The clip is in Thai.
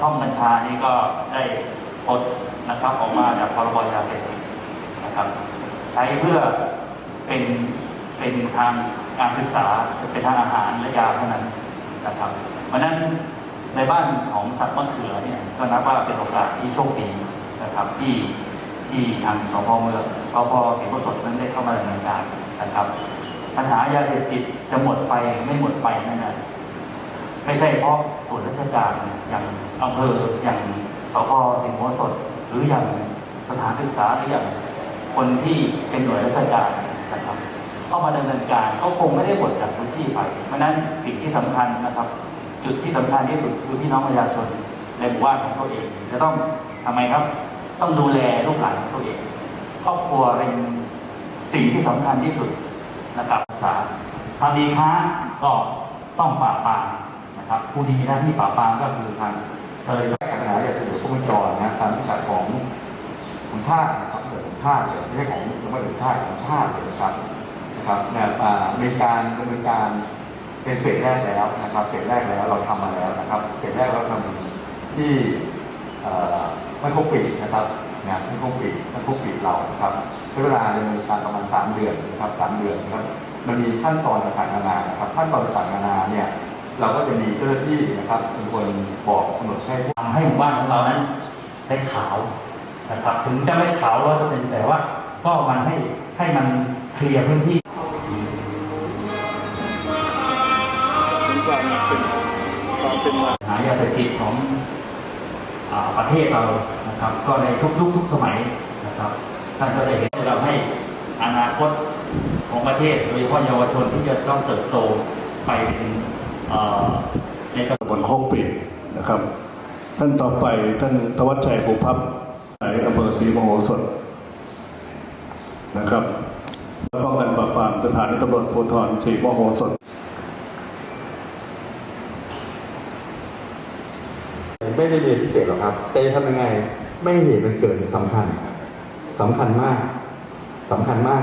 ท่อมกัญชานี่ก็ได้ปลดนะครับออกมาจากพรบยาเสพติดนะครับ ใช้เพื่อเป็นเป็นทางการศึกษาเป็นทางอาหารและยาเท่านั้นนะครับ เพราะนั้นในบ้านของสัตว์มะเขือเนี่ยก็นับว่าเป็นโอกาสที่โชคดีนะครับที่ที่ทางสพเมืองสพศรีโกศลนั้นได้เข้ามาดำเนินการนะครับ ปัญหายาเสพติดจะหมดไปไม่หมดไปนั่นนะ ไม่ใช่เพราะส่วนราชการอย่างอำเภออย่างสพสิงห์โมสดหรืออย่างสถานศึกษาหรืออย่างคนที่เป็นหน่วยราชการนะครับเข้ามาดำเนินการก็คงไม่ได้หมดจากพื้นที่ไป เพราะนั้นสิ่งที่สำคัญนะครับ จุดที่สำคัญที่สุดคือพี่น้องประชาชนในหมู่บ้านของตัวเอง จะต้องทำไมครับ ต้องดูแลลูกหลานของตัวเองครอบครัวเป็นสิ่งที่สำคัญที่สุดนะครับรักษาทำดีค้าก็ต้องปราบปราม ครับผู้ดีหน้าที่ปราบปรามก็คือทางเตยปัญหาอยากจะเหลือพวกมันจรนะตามวิสัยของของชาตินะครับเกิดของชาติเลยไม่ใช่ของจังหวัดของชาติของชาติเลยนะครับนะครับมีการดำเนินการเป็นเฟสแรกแล้วนะครับเฟสแรกแล้วเราทำมาแล้วนะครับเฟสแรกเราทำที่ไม่ครบปีนะครับนะไม่ครบปีไม่ครบปีเรานะครับใช้เวลาดำเนินการประมาณสามเดือนนะครับสามเดือนนะครับมันมีขั้นตอนต่างๆนานานะครับขั้นตอนต่างๆนานาเนี่ย เราก็จะมีเจ้าหน้าที่นะครับเป็นคนบอกกำหนดให้ทำให้หมู่บ้านของเรานั้นได้ขาวนะครับ ถึงจะไม่ขาวร้อยเปอร์เซ็นต์แต่ว่า ก็มันให้ให้มันเคลียร์พื้นที่มีความเป็นความเป็นมาหายาเสพติดของอาประเทศเรานะครับ ก็ในทุกยุคทุกสมัยนะครับท่านก็ได้เห็นเราให้อนาคตของประเทศโดยเฉพาะเยาวชนที่จะต้องเติบโตไปเป็นเอ่อ ในกระบวนบนห้องปิดนะครับ ท่านต่อไปท่านธวัชชัยภูพับในอำเภอศรีมโหสถนะครับป้องกันปราบปรามสถานีตำรวจภูธรศรีมโหสถไม่ได้เรียนพิเศษหรอกครับ แต่จะทำยังไงไม่ให้เหตุมันเกิดสำคัญสำคัญมากสำคัญมาก